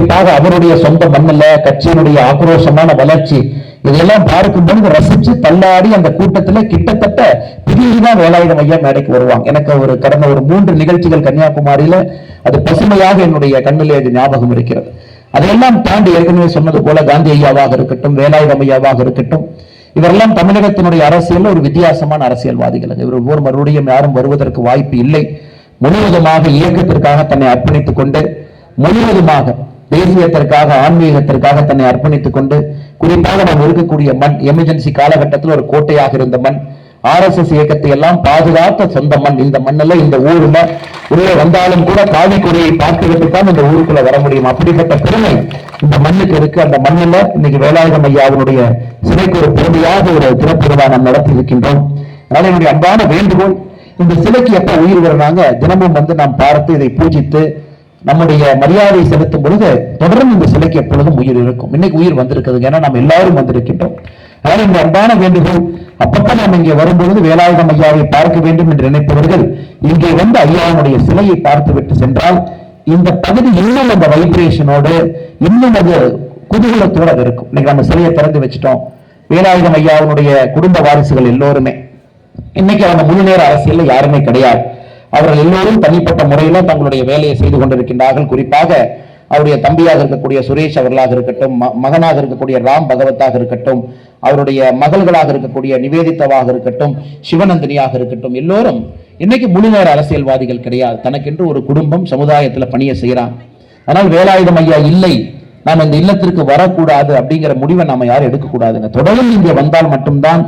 குறிப்பாக அவருடைய சொந்த மண்ணில் கட்சியினுடைய ஆக்ரோஷமான வளர்ச்சி இதெல்லாம் பார்க்கும் பொழுது ரசிச்சு தள்ளாடி அந்த கூட்டத்துல கிட்டத்தட்ட திடீர்தான் வேலாயுதம் ஐயா மேடைக்கு வருவாங்க. எனக்கு ஒரு கடந்த ஒரு மூன்று நிகழ்ச்சிகள் கன்னியாகுமரியில அது பசுமையாக என்னுடைய கண்ணிலே அது ஞாபகம் இருக்கிறது. அதையெல்லாம் தாண்டி ஏற்கனவே சொன்னது போல காந்தி ஐயாவாக இருக்கட்டும் வேலாயுதம் ஐயாவாக இருக்கட்டும் இவரெல்லாம் தமிழகத்தினுடைய அரசியல் ஒரு வித்தியாசமான அரசியல்வாதிகள். இவர் ஒவ்வொரு மறுபடியும் யாரும் வருவதற்கு வாய்ப்பு இல்லை. முழுவதுமாக இயக்கத்திற்காக தன்னை அர்ப்பணித்துக் கொண்டு முழுவதுமாக தேசியத்திற்காக ஆன்மீகத்திற்காக தன்னை அர்ப்பணித்துக் கொண்டு குறிப்பாக நாம் இருக்கக்கூடிய மண் எமர்ஜென்சி காலகட்டத்தில் ஒரு கோட்டையாக இருந்த மண் ஆர்எஸ்எஸ் இயக்கத்தை எல்லாம் பாதுகாத்த சொந்த மண் இந்த மண்ணில் இந்த ஊர்ல உள்ளே வந்தாலும் கூட காவி கொடியை பார்த்துக்கிட்டுதான் இந்த ஊருக்குள்ள வர முடியும். அப்படிப்பட்ட பெருமை இந்த மண்ணுக்கு இருக்கு. அந்த மண்ணில் இன்னைக்கு வேலாயுதம் ஐயாவினுடைய சிலைக்கு ஒரு பெருமையாக ஒரு திறப்பிருவா நாம் நடத்தி இருக்கின்றோம். அதனால என்னுடைய அன்பான வேண்டுகோள் இந்த சிலைக்கு எப்ப உயிர் வர்றாங்க தினமும் வந்து நாம் பார்த்து இதை பூஜித்து நம்முடைய மரியாதை செலுத்தும் பொழுது தொடர்ந்து இந்த சிலைக்கு எப்பொழுதும் உயிர் இருக்கும். இன்னைக்கு உயிர் வந்திருக்குது ஏன்னா நம்ம எல்லாரும் வந்திருக்கின்றோம். அதனால இந்த அன்பான வேண்டுகோள் அப்பப்ப நாம் இங்கே வரும்பொழுது வேலாயுதம் ஐயாவை பார்க்க வேண்டும் என்று நினைப்பவர்கள் இங்கே வந்து ஐயாவுடைய சிலையை பார்த்து விட்டு சென்றால் இந்த பகுதி இன்னும் அந்த வைப்ரேஷனோடு இன்னும் அது குதூகலத்தோடு அது இருக்கும். இன்னைக்கு நம்ம சிலையை திறந்து வச்சுட்டோம். வேலாயுதம் ஐயாவுடைய குடும்ப வாரிசுகள் எல்லோருமே. இன்னைக்கு அவங்க முழு நேர அரசியல்ல யாருமே கிடையாது. அவர்கள் எல்லோரும் தனிப்பட்ட முறையில தங்களுடைய வேலையை செய்து கொண்டிருக்கின்றார்கள். குறிப்பாக அவருடைய தம்பியாக இருக்கக்கூடிய சுரேஷ் அவர்களாக இருக்கட்டும் மகனாக இருக்கக்கூடிய ராம் பகவத்தாக இருக்கட்டும் அவருடைய மகள்களாக இருக்கக்கூடிய நிவேதித்தவாக இருக்கட்டும் சிவநந்தினியாக இருக்கட்டும் எல்லோரும் இன்னைக்கு முழுநேர அரசியல்வாதிகள் கிடையாது. தனக்கென்று ஒரு குடும்பம் சமுதாயத்துல பணியை செய்கிறான் ஆனால் வேலாயுதம் ஐயா இல்லை. நாம் இந்த இல்லத்திற்கு வரக்கூடாது அப்படிங்கிற முடிவை நாம யாரும் எடுக்கக்கூடாதுங்க. தொடர்ந்து இங்கே வந்தால் மட்டும்தான்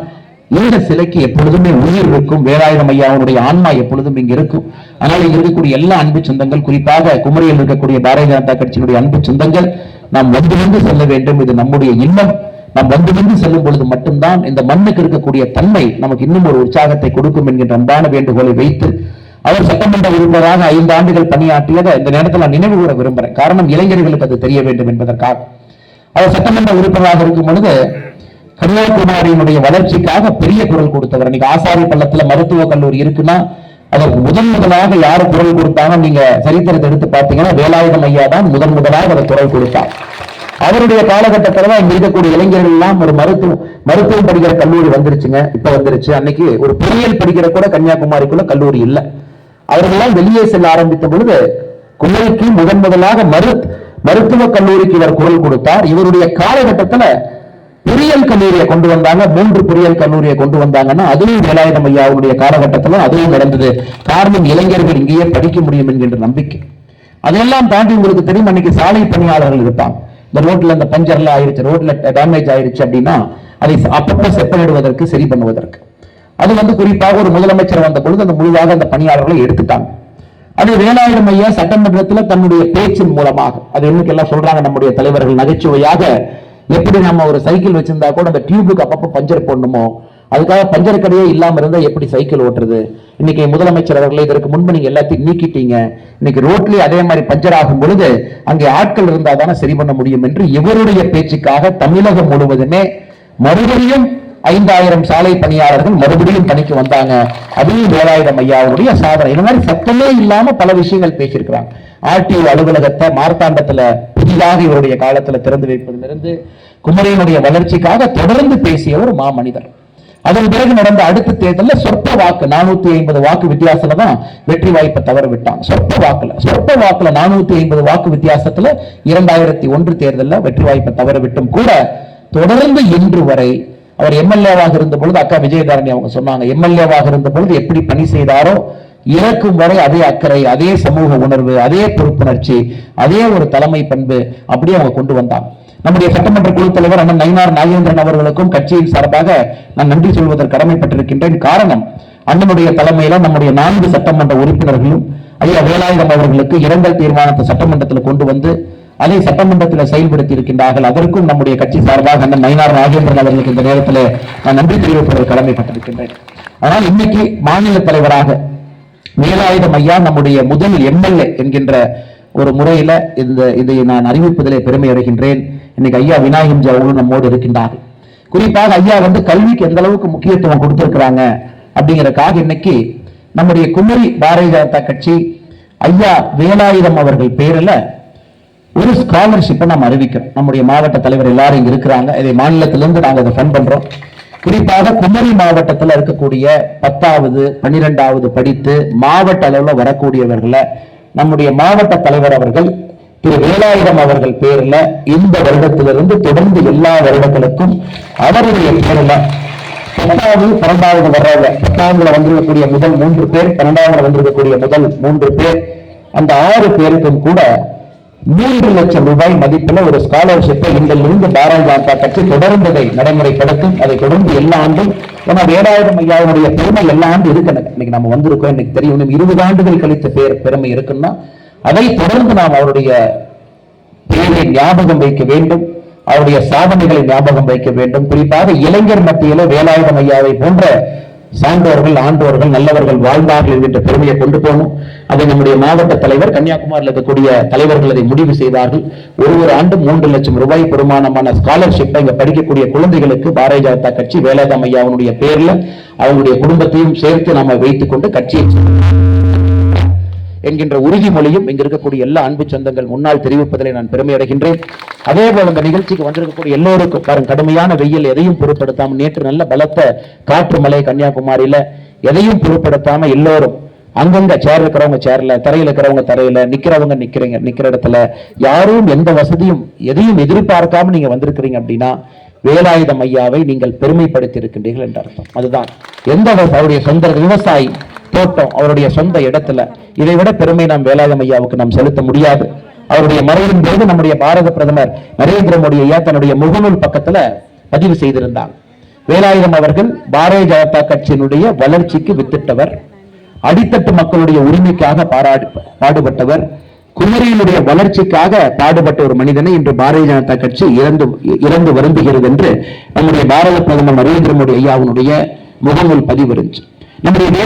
இந்த சிலைக்கு எப்பொழுதுமே உயிர் இருக்கும். வேலாயுதம் ஐயாவுடைய ஆன்மா எப்பொழுதும் இங்க இருக்கும். ஆனால் இருக்கக்கூடிய எல்லா அன்பு சொந்தங்கள் குறிப்பாக குமரியில் இருக்கக்கூடிய பாரதிய ஜனதா கட்சியினுடைய அன்பு சொந்தங்கள் நாம் வந்து செல்ல வேண்டும். இது நம்முடைய இல்லம். நாம் வந்து வந்து செல்லும் பொழுது மட்டும்தான் இந்த மண்ணுக்கு இருக்கக்கூடிய தன்மை நமக்கு இன்னும் ஒரு உற்சாகத்தை கொடுக்கும் என்கின்ற அன்பான வேண்டுகோளை வைத்து அவர் சட்டமன்ற உறுப்பினராக ஐந்து ஆண்டுகள் பணியாற்றியதை இந்த நேரத்தில் நான் நினைவு கூற விரும்புகிறேன். காரணம் இளைஞர்களுக்கு அது தெரிய வேண்டும் என்பதற்காக. அவர் சட்டமன்ற உறுப்பினராக இருக்கும் பொழுது கன்னியாகுமரியினுடைய வளர்ச்சிக்காக பெரிய குரல் கொடுத்தவர். இன்னைக்கு ஆசாரி பள்ளத்துல மருத்துவக் கல்லூரி இருக்குன்னா அதற்கு முதன் முதலாக யாரு குரல் கொடுத்தாங்க? நீங்க சரித்திரத்தை எடுத்து பார்த்தீங்கன்னா வேலாயுதம் ஐயா தான் முதன் முதலாக அதை குரல் கொடுத்தார். அவருடைய காலகட்டத்தில் தான் இங்க இருக்கக்கூடிய இளைஞர்கள் எல்லாம் ஒரு மருத்துவ மருத்துவம் படிக்கிற கல்லூரி வந்துருச்சுங்க. இப்ப வந்துருச்சு. அன்னைக்கு ஒரு பொறியியல் படிக்கிற கூட கன்னியாகுமரிக்குள்ள கல்லூரி இல்ல. அவர்களெல்லாம் வெளியே செல்ல ஆரம்பித்த பொழுது குமரிக்கு முதன் முதலாக மரு மருத்துவக் கல்லூரிக்கு இவர் குரல் கொடுத்தார். இவருடைய காலகட்டத்துல பொறியியல் கல்லூரியை கொண்டு வந்தாங்க. மூன்று பொறியியல் கல்லூரியை கொண்டு வந்தாங்கன்னா அதுவும் வேலாயுதம் ஐயாவுடைய காலகட்டத்துல அதுவும் நடந்தது. காரணம் இளைஞர்கள் இங்கேயே படிக்க முடியும் என்கின்ற நம்பிக்கை. அதெல்லாம் தாண்டி உங்களுக்கு தெரியும் அன்னைக்கு சாலை பணியாளர்கள் இருப்பாங்க. இந்த ரோட்ல இந்த பஞ்சர்ல ஆயிருச்சு ரோட்ல டேமேஜ் ஆயிருச்சு அப்படின்னா அதை அப்பப்ப செப்பனிடுவதற்கு சரி பண்ணுவதற்கு. அது வந்து குறிப்பாக ஒரு முதலமைச்சர் வந்த பொழுது அந்த முழுதாக அந்த பணியாளர்களை எடுத்துட்டாங்க. அது வேலாயுதம் ஐயா சட்டமன்றத்துல தன்னுடைய பேச்சின் மூலமாக அது இன்னைக்கெல்லாம் சொல்றாங்க நம்முடைய தலைவர்கள் நகைச்சுவையாக எப்படி நம்ம ஒரு சைக்கிள் வச்சிருந்தா கூட அந்த டியூபுக்கு அப்பப்போ பஞ்சர் போடணுமோ? அதுக்காக பஞ்சர் கடையே இல்லாமல் இருந்தால் எப்படி சைக்கிள் ஓட்டுறது? இன்னைக்கு முதலமைச்சர் அவர்கள் இதற்கு முன்பு நீங்கள் எல்லாத்தையும் நீக்கிட்டீங்க. இன்னைக்கு ரோட்லயே அதே மாதிரி பஞ்சர் ஆகும் பொழுது அங்கே ஆட்கள் இருந்தா தானே சரி பண்ண முடியும் என்று இவருடைய பேச்சுக்காக தமிழகம் முழுவதுமே மறுபடியும் ஐந்தாயிரம் சாலை பணியாளர்கள் மறுபடியும் பணிக்கு வந்தாங்க. அதையும் வேலாயுதம் ஐயாவுடைய சாதனை. இந்த மாதிரி சத்தமே இல்லாம பல விஷயங்கள் பேசியிருக்கிறாங்க. ஆர்டிஓ அலுவலகத்தை மார்த்தாண்டத்துல புதிதாக இவருடைய காலத்துல திறந்து வைப்பதிலிருந்து குமரியினுடைய வளர்ச்சிக்காக தொடர்ந்து பேசிய ஒரு மாமனிதர். அதன் பிறகு நடந்த அடுத்த தேர்தலில் சொற்ப வாக்கு நானூத்தி ஐம்பது வாக்கு வித்தியாசத்துல தான் வெற்றி வாய்ப்பை தவற விட்டான் சொற்ப வாக்குல சொற்ப வாக்குல நானூத்தி ஐம்பது வாக்கு வித்தியாசத்துல இரண்டாயிரத்தி ஒன்று தேர்தலில் வெற்றி வாய்ப்பை தவற விட்டும் கூட தொடர்ந்து இன்று வரை அவர் எம்எல்ஏவாக இருந்த பொழுது அக்கா விஜயதாரணி அவங்க சொன்னாங்க எம்எல்ஏவாக இருந்த பொழுது எப்படி பணி செய்தாரோ இறக்கும் வரை அதே அக்கறை அதே சமூக உணர்வு அதே பொறுப்புணர்ச்சி அதே ஒரு தலைமை பண்பு அப்படியே அவங்க கொண்டு வந்தாங்க நம்முடைய சட்டமன்ற குழு தலைவர் அண்ணன் நயினார் நாகேந்திரன் அவர்களுக்கும் கட்சியின் சார்பாக நான் நன்றி சொல்வதற்கு கடமைப்பட்டிருக்கின்றேன். காரணம் அண்ணனுடைய தலைமையில நம்முடைய நான்கு சட்டமன்ற உறுப்பினர்களும் ஐயா வேலாயுதம் அவர்களுக்கு இரங்கல் தீர்மானத்தை சட்டமன்றத்தில் கொண்டு வந்து அதை சட்டமன்றத்தில் செயல்படுத்தி இருக்கின்றார்கள் அதற்கும் நம்முடைய கட்சி சார்பாக அண்ணன் நயினார் நாகேந்திரன் அவர்களுக்கு இந்த நேரத்தில் நான் நன்றி தெரிவிப்பதற்கு கடமைப்பட்டிருக்கின்றேன். ஆனால் இன்னைக்கு மாநில தலைவராக வேலாயுதம் ஐயா நம்முடைய முதல் எம்எல்ஏ என்கின்ற ஒரு முறையில இந்த இதை நான் அறிவிப்பதிலே பெருமை அடைகின்றேன். இன்னைக்கு ஐயா விநாயகம் ஜி அவர்களும் நம்மோடு இருக்கின்றார் குறிப்பாக ஐயா வந்து கல்விக்கு எந்த அளவுக்கு முக்கியத்துவம் கொடுத்திருக்கிறாங்க அப்படிங்கிறக்காக இன்னைக்கு நம்முடைய குமரி பாரதிய ஜனதா கட்சி ஐயா வேலாயுதம் அவர்கள் பேரில் ஒரு ஸ்காலர்ஷிப்பை நம்ம அறிவிக்கிறோம். நம்முடைய மாவட்ட தலைவர் எல்லாரும் இங்க இருக்கிறாங்க. இதை மாநிலத்திலிருந்து நாங்க அதை ஃபண்ட் பண்றோம். குறிப்பாக குமரி மாவட்டத்தில் இருக்கக்கூடிய பத்தாவது பன்னிரெண்டாவது படித்து மாவட்ட அளவில் வரக்கூடியவர்களை நம்முடைய மாவட்ட தலைவர் அவர்கள் திரு வேலாயுதம் அவர்கள் பேர்ல இந்த வருடத்திலிருந்து தொடர்ந்து எல்லா வருடங்களுக்கும் அவருடைய பேர்ல பத்தாவது பன்னெண்டாவது வர்றவங்க பத்தாவதுல வந்திருக்கக்கூடிய முதல் மூன்று பேர் பன்னெண்டாவதுல வந்திருக்கக்கூடிய முதல் மூன்று பேர் அந்த ஆறு பேருக்கும் கூட மூன்று லட்சம் ரூபாய் மதிப்பில் ஒரு ஸ்காலர்ஷிப்பை இன்றிலிருந்து பாரதிய ஜனதா கட்சி தொடர்ந்து அதை நடைமுறைப்படுத்தும். அதை தொடர்ந்து எல்லா ஆண்டும் ஏன்னா ஏழாயிரம் ஐயாவுடைய பெருமை எல்லா ஆண்டும் இருக்கணும் இன்னைக்கு நம்ம வந்திருக்கோம். எனக்கு தெரியும். இன்னும் இருபது ஆண்டுகள் கழித்த பேர் பெருமை இருக்குன்னா அதை தொடர்ந்து நாம் அவருடைய பேரை ஞாபகம் வைக்க வேண்டும். அவருடைய சாதனைகளை ஞாபகம் வைக்க வேண்டும். குறிப்பாக இளைஞர் மத்தியில வேலாயுதம் ஐயாவை போன்ற சான்றோர்கள் ஆண்டோர்கள் நல்லவர்கள் வாழ்ந்தார்கள் என்கின்ற பெருமையை கொண்டு போகணும். அதை நம்முடைய மாவட்ட தலைவர் கன்னியாகுமரியில் இருக்கக்கூடிய தலைவர்கள் அதை முடிவு செய்தார்கள். ஒரு ஒரு ஆண்டு மூன்று லட்சம் ரூபாய் பெருமானமான ஸ்காலர்ஷிப்பை இங்க படிக்கக்கூடிய குழந்தைகளுக்கு பாரதிய ஜனதா கட்சி வேலாதம் ஐயாவுடைய பேர்ல அவங்களுடைய குடும்பத்தையும் சேர்த்து நாம வைத்துக் கொண்டு கட்சியை என்கின்ற உறுதிமொழியும் இங்க இருக்கக்கூடிய எல்லா அன்பு சொந்தங்கள் முன்னால் தெரிவிப்பதில் நான் பெருமை அடைகின்றேன். அதே போல இந்த நிகழ்ச்சிக்கு வந்திருக்கக்கூடிய எல்லோருக்கும் பாருங்க கடுமையான வெயில் எதையும் பொருட்படுத்தாமல் நேற்று நல்ல பலத்த காற்று மலை கன்னியாகுமரியில எதையும் பொருட்படுத்தாம எல்லோரும் அங்கங்க சேர் இருக்கிறவங்க சேர்ல தரையில் இருக்கிறவங்க தரையில நிக்கிறவங்க நிக்கிறீங்க நிக்கிற இடத்துல யாரும் எந்த வசதியும் எதையும் எதிர்பார்க்காம நீங்க வந்திருக்கிறீங்க அப்படின்னா வேலாயுதம் ஐயாவை நீங்கள் பெருமைப்படுத்தி இருக்கின்றீர்கள் என்ற அர்த்தம். அதுதான். எந்த அவருடைய சொந்த விவசாயி தோட்டம் அவருடைய சொந்த இடத்துல இதை விட பெருமை நாம் வேலாயுதம் ஐயாவுக்கு நாம் செலுத்த முடியாது. அவருடைய மறைவின் போது நம்முடைய பாரத பிரதமர் நரேந்திர மோடி ஐயா தன்னுடைய முகநூல் பக்கத்துல பதிவு செய்திருந்தார். வேலாயுதம் அவர்கள் பாரதிய ஜனதா கட்சியினுடைய வளர்ச்சிக்கு வித்திட்டவர் அடித்தட்டு மக்களுடைய உரிமைக்காக பாராடு பாடுபட்டவர் குமரியினுடைய வளர்ச்சிக்காக பாடுபட்ட ஒரு மனிதனை இன்று பாரதிய ஜனதா கட்சி இறந்து இறந்து வருந்துகிறது என்று நம்முடைய பாரத பிரதமர் நரேந்திர மோடி ஐயாவுடைய முகநூல் பதிவு இருந்துச்சு. நம்முடைய